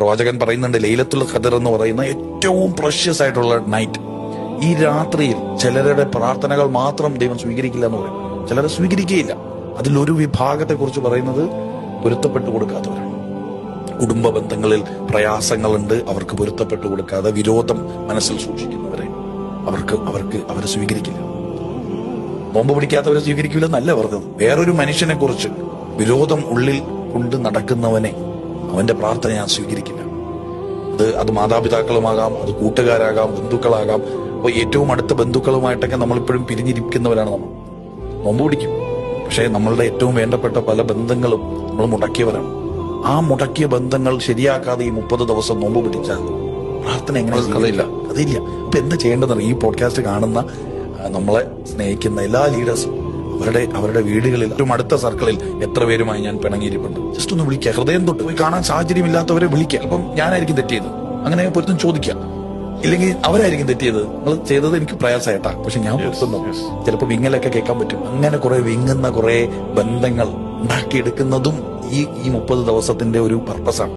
പ്രവാചകൻ പറയുന്നുണ്ട് ലൈലത്തുൽ ഖദർ എന്ന് പറയുന്ന ഏറ്റവും പ്രഷ്യസ് ആയിട്ടുള്ള നൈറ്റ് ഈ രാത്രിയിൽ ചിലരുടെ പ്രാർത്ഥനകൾ മാത്രം ദൈവം സ്വീകരിക്കില്ല എന്ന് പറയും. ചിലരെ സ്വീകരിക്കുകയില്ല. അതിലൊരു വിഭാഗത്തെ കുറിച്ച് പറയുന്നത് പൊരുത്തപ്പെട്ടു കൊടുക്കാത്തവരാണ്. കുടുംബ ബന്ധങ്ങളിൽ പ്രയാസങ്ങളുണ്ട് അവർക്ക് പൊരുത്തപ്പെട്ടു കൊടുക്കാതെ വിരോധം മനസ്സിൽ സൂക്ഷിക്കുന്നവരെ അവർക്ക് അവർക്ക് അവരെ സ്വീകരിക്കില്ല. നോമ്പ് പിടിക്കാത്തവരെ സ്വീകരിക്കില്ല എന്നല്ല പറഞ്ഞത്. വേറൊരു മനുഷ്യനെ കുറിച്ച് വിരോധം ഉള്ളിൽ കൊണ്ട് നടക്കുന്നവനെ അവന്റെ പ്രാർത്ഥന ഞാൻ സ്വീകരിക്കില്ല. അത് അത് മാതാപിതാക്കളുമാകാം അത് കൂട്ടുകാരാകാം ബന്ധുക്കളാകാം. അപ്പൊ ഏറ്റവും അടുത്ത ബന്ധുക്കളുമായിട്ടൊക്കെ നമ്മളിപ്പോഴും പിരിഞ്ഞിരിക്കുന്നവരാണ് നമ്മൾ. നോമ്പ് പിടിക്കും. പക്ഷേ നമ്മളുടെ ഏറ്റവും വേണ്ടപ്പെട്ട പല ബന്ധങ്ങളും നമ്മൾ മുടക്കിയവരാണ്. ആ മുടക്കിയ ബന്ധങ്ങൾ ശരിയാക്കാതെ ഈ മുപ്പത് ദിവസം നോമ്പ് പിടിച്ചാൽ പ്രാർത്ഥന എങ്ങനെ കഥയില്ല. കഥയില്ല. അപ്പൊ എന്താ ചെയ്യേണ്ടതെന്ന് ഈ പോഡ്കാസ്റ്റ് കാണുന്ന നമ്മളെ സ്നേഹിക്കുന്ന എല്ലാ ലീഡേഴ്സും അവരുടെ അവരുടെ വീടുകളിൽ ഏറ്റവും അടുത്ത സർക്കിളിൽ എത്ര പേരുമായി ഞാൻ പിണങ്ങിയിരിപ്പുണ്ട്. ജസ്റ്റ് ഒന്ന് വിളിക്കുക ഹൃദയം തൊട്ട് പോയി കാണാൻ സാഹചര്യമില്ലാത്തവരെ വിളിക്കുക അപ്പം ഞാനായിരിക്കും തെറ്റിയത്. അങ്ങനെ പൊരുത്തം ചോദിക്കുക ഇല്ലെങ്കിൽ അവരായിരിക്കും തെറ്റിയത്. നിങ്ങൾ ചെയ്തത് എനിക്ക് പ്രയാസമായിട്ടാ. പക്ഷെ ഞാൻ പൊരുത്തുന്നു ചിലപ്പോൾ വിങ്ങലൊക്കെ കേൾക്കാൻ പറ്റും. അങ്ങനെ കുറെ വിങ്ങുന്ന കുറെ ബന്ധങ്ങൾ ഉണ്ടാക്കിയെടുക്കുന്നതും ഈ ഈ മുപ്പത് ദിവസത്തിന്റെ ഒരു പർപ്പസാണ്